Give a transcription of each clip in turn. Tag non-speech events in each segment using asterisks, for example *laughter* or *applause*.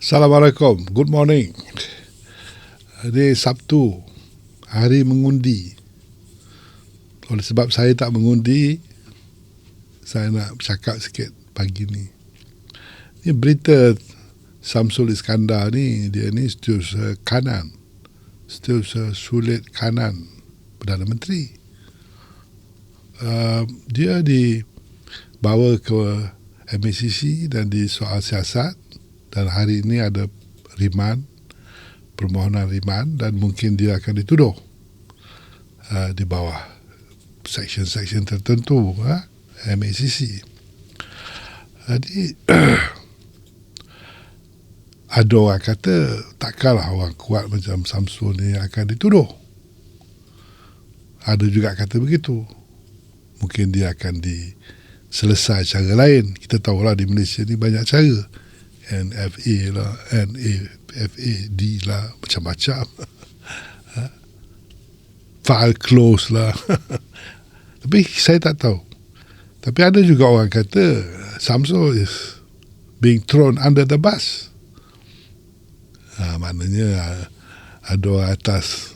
Assalamualaikum. Good morning. Hari Sabtu. Hari mengundi. Oleh sebab saya tak mengundi, saya nak bercakap sikit pagi ni. Ini berita Samsul Iskandar ni, dia ni setiausaha kanan. Setiausaha sulit kanan Perdana Menteri. Uh, dia dibawa ke MACC dan di soal siasat dan hari ini ada riman permohonan riman dan mungkin dia akan dituduh uh, di bawah section-section tertentu uh, MACC jadi *clears throat* ada orang kata takkanlah orang kuat macam Samsul ni akan dituduh. Ada juga kata begitu. Mungkin dia akan diselesai cara lain. Kita tahulah di Malaysia ni banyak cara NFA lah NAFAD lah macam-macam. *laughs* File close lah. *laughs* Tapi saya tak tahu. Tapi ada juga orang kata Samsul is being thrown under the bus. Ha, maknanya ada orang atas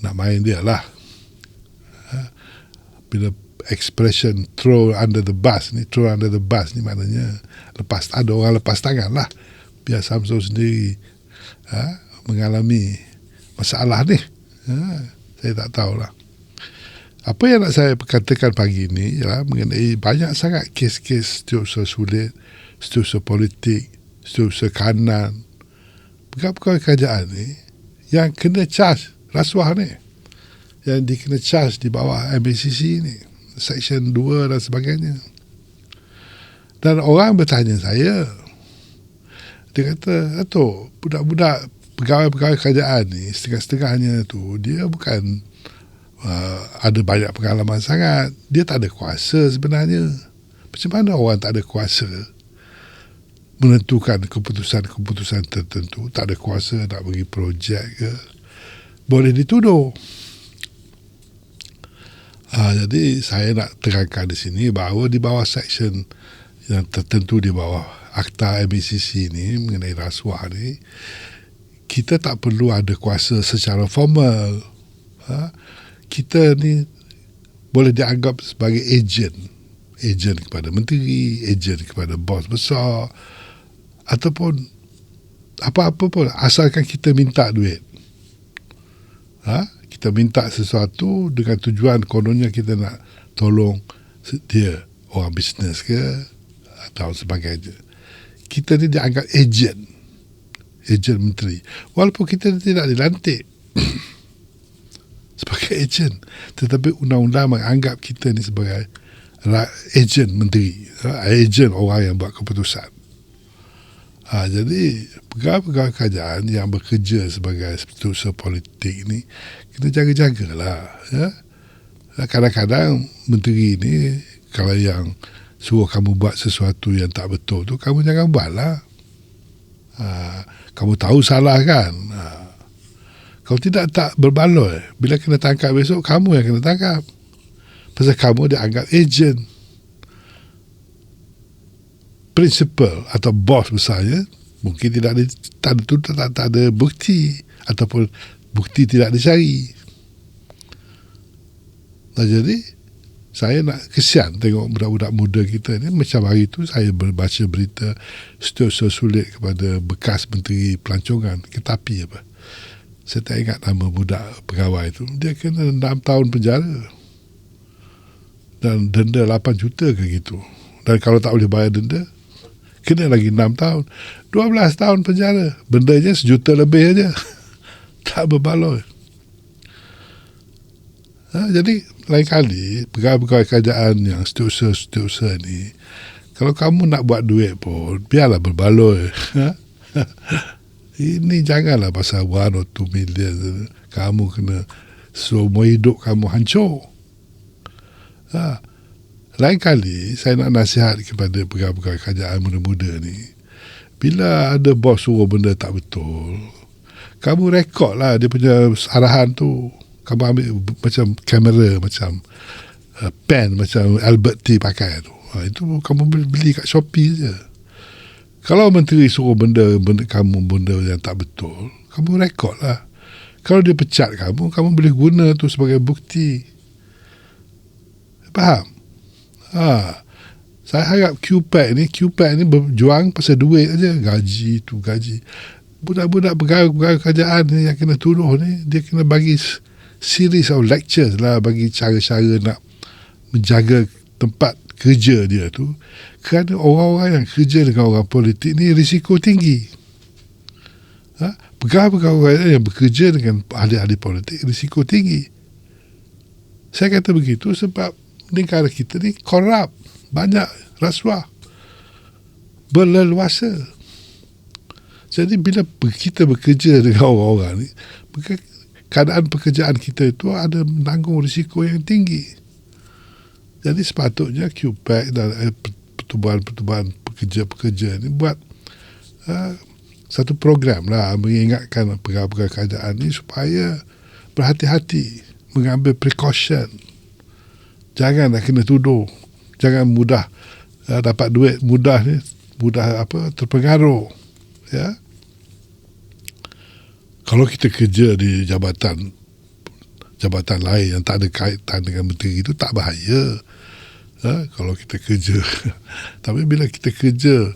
nak main dia lah. Ha? bila expression throw under the bus ni throw under the bus ni maknanya lepas ada orang lepas tangan lah. Biar Samsul sendiri ha, mengalami masalah ni. Ha, saya tak tahulah. Apa yang nak saya katakan pagi ini ialah mengenai banyak sangat kes-kes setiausaha sulit setiausaha politik setiausaha kanan pegawai kerajaan ni yang kena charge rasuah ni. Yang dikena charge di bawah MACC ni Section 2 dan sebagainya. Dan orang bertanya saya, dia kata, Atuk, budak-budak pegawai-pegawai kerajaan ni, setengah-setengahnya tu, dia bukan uh, ada banyak pengalaman sangat. Dia tak ada kuasa sebenarnya. Macam mana orang tak ada kuasa menentukan keputusan-keputusan tertentu, tak ada kuasa nak bagi projek ke, boleh dituduh. Ha, jadi saya nak terangkan di sini bahawa di bawah section yang tertentu di bawah akta MBCC ini mengenai rasuah ni kita tak perlu ada kuasa secara formal. Ha, kita ni boleh dianggap sebagai agent. Agent kepada menteri, agent kepada bos besar ataupun apa-apa pun asalkan kita minta duit. Ha? Kita minta sesuatu dengan tujuan kononnya kita nak tolong dia orang bisnes ke atau sebagainya. Kita ni dianggap ejen. Ejen menteri. Walaupun kita tidak dilantik *coughs* sebagai ejen. Tetapi undang-undang menganggap kita ni sebagai ejen menteri. Ejen orang yang buat keputusan. Ha, jadi pegawai-pegawai kerajaan yang bekerja sebagai setiausaha politik ni kita jaga-jagalah ya. Kadang-kadang menteri ni kalau yang suruh kamu buat sesuatu yang tak betul tu kamu jangan buatlah. Ha, kamu tahu salah kan? Ha. Kalau tidak tak berbaloi, bila kena tangkap besok kamu yang kena tangkap. Pasal kamu dianggap agent principal atau bos besarnya mungkin tidak ada tak ada, tak, tak ada bukti ataupun bukti tidak dicari. Nah, jadi saya nak kesian tengok budak-budak muda kita ni macam hari itu saya baca berita setiausaha sulit kepada bekas menteri pelancongan ketapi apa. Saya tak ingat nama budak pegawai itu dia kena 6 tahun penjara. Dan denda 8 juta ke gitu. Dan kalau tak boleh bayar denda kena lagi 6 tahun. 12 tahun penjara. Bendanya sejuta lebih aja. *laughs* Tak berbaloi. Ha, jadi lain kali pegawai-pegawai kerajaan yang setiausaha-setiausaha ni kalau kamu nak buat duit pun biarlah berbaloi. *laughs* Ini janganlah pasal one or two million. Kamu kena semua hidup kamu hancur. Ha? Lain kali saya nak nasihat kepada pegawai-pegawai kerajaan muda-muda ni. Bila ada bos suruh benda tak betul, kamu rekod lah dia punya arahan tu. Kamu ambil macam kamera, macam uh, pen, macam Albert T pakai tu. Ha, itu kamu beli kat Shopee je. Kalau menteri suruh benda, benda kamu benda yang tak betul, kamu rekod lah. Kalau dia pecat kamu, kamu boleh guna tu sebagai bukti. Faham? Ha. Saya harap QPAC ni, QPAC ni berjuang pasal duit aja, gaji tu gaji. Budak-budak pegawai-pegawai kerajaan ni yang kena tuduh ni, dia kena bagi series of lectures lah bagi cara-cara nak menjaga tempat kerja dia tu. Kerana orang-orang yang kerja dengan orang politik ni risiko tinggi. Ha? Pegawai-pegawai yang bekerja dengan ahli-ahli politik risiko tinggi. Saya kata begitu sebab negara kita ni korup banyak rasuah. Berleluasa. Jadi bila kita bekerja dengan orang-orang ni keadaan pekerjaan kita itu ada menanggung risiko yang tinggi. Jadi sepatutnya QPAC dan eh, pertubuhan-pertubuhan pekerja-pekerja ni buat uh, satu program lah mengingatkan pegawai-pegawai kerajaan ni supaya berhati-hati mengambil precaution jangan nak kena tuduh. Jangan mudah uh, dapat duit mudah ni mudah apa terpengaruh ya. Kalau kita kerja di jabatan jabatan lain yang tak ada kaitan dengan menteri itu tak bahaya ha? kalau kita kerja *laughs* tapi bila kita kerja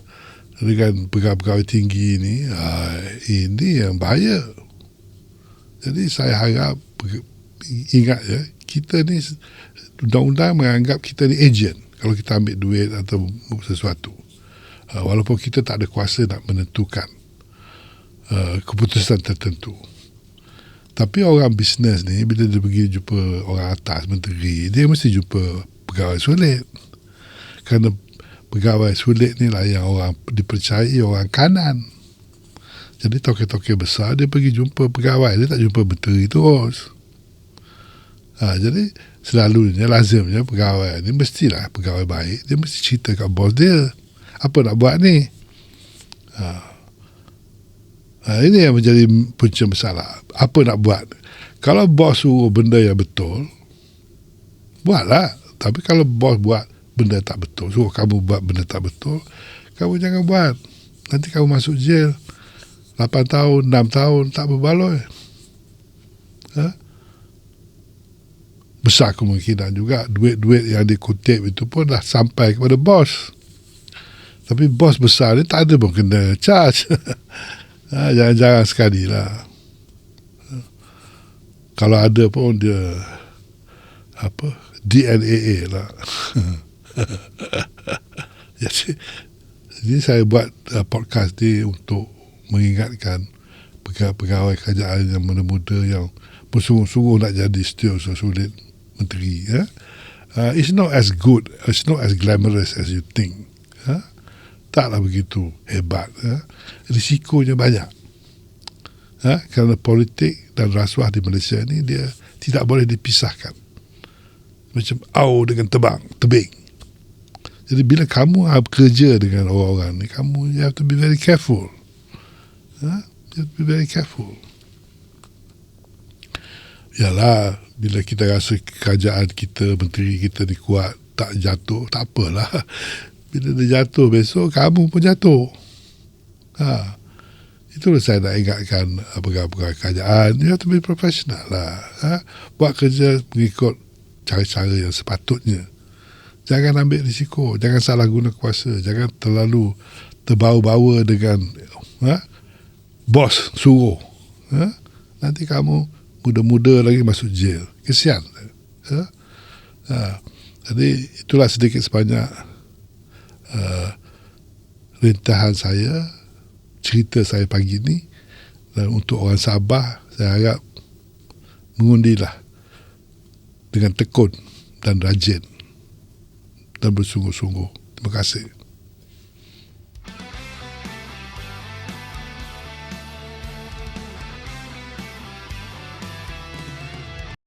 dengan pegawai-pegawai tinggi ini ha, ini yang bahaya. Jadi saya harap ingat ya kita ni undang-undang menganggap kita ni agent kalau kita ambil duit atau sesuatu. Uh, walaupun kita tak ada kuasa nak menentukan uh, keputusan tertentu. Tapi orang bisnes ni bila dia pergi jumpa orang atas menteri dia mesti jumpa pegawai sulit. Kerana pegawai sulit ni lah yang orang dipercayai orang kanan. Jadi toke-toke besar dia pergi jumpa pegawai dia tak jumpa menteri terus. Ha, jadi selalunya lazimnya pegawai. Ni mestilah pegawai baik. Dia mesti cerita kat bos dia apa nak buat ni. Ha. Ha, ini yang menjadi punca masalah. Apa nak buat? Kalau bos suruh benda yang betul buatlah. Tapi kalau bos buat benda tak betul suruh kamu buat benda tak betul kamu jangan buat. Nanti kamu masuk jail 8 tahun 6 tahun tak berbaloi. Ha? Besar kemungkinan juga duit-duit yang dikutip itu pun dah sampai kepada bos. Tapi bos besar ni tak ada pun kena charge. ha, *laughs* jangan-jangan sekali lah. Kalau ada pun dia apa DNA lah. *laughs* jadi, saya buat uh, podcast ni untuk mengingatkan pegawai-pegawai kerajaan yang muda-muda yang bersungguh-sungguh nak jadi setiap sulit menteri ya uh, it's not as good it's not as glamorous as you think ya? taklah begitu hebat ya? risikonya banyak ya? kerana politik dan rasuah di Malaysia ni dia tidak boleh dipisahkan macam au dengan tebang tebing jadi bila kamu bekerja dengan orang-orang ni kamu you have to be very careful ya? you have to be very careful Yalah, bila kita rasa kerajaan kita, menteri kita ni kuat, tak jatuh, tak apalah. *laughs* Bila dia jatuh besok, kamu pun jatuh. Ha. Itulah saya nak ingatkan pegawai-pegawai kerajaan. You have to be professional lah. Ha. Buat kerja mengikut cara-cara yang sepatutnya. Jangan ambil risiko. Jangan salah guna kuasa. Jangan terlalu terbawa-bawa dengan ha, bos suruh. Ha. Nanti kamu muda-muda lagi masuk jail. Kesian. Ha? Ha. Jadi itulah sedikit sebanyak uh, rintahan saya, cerita saya pagi ini. Dan untuk orang Sabah, saya harap mengundilah dengan tekun dan rajin dan bersungguh-sungguh. Terima kasih.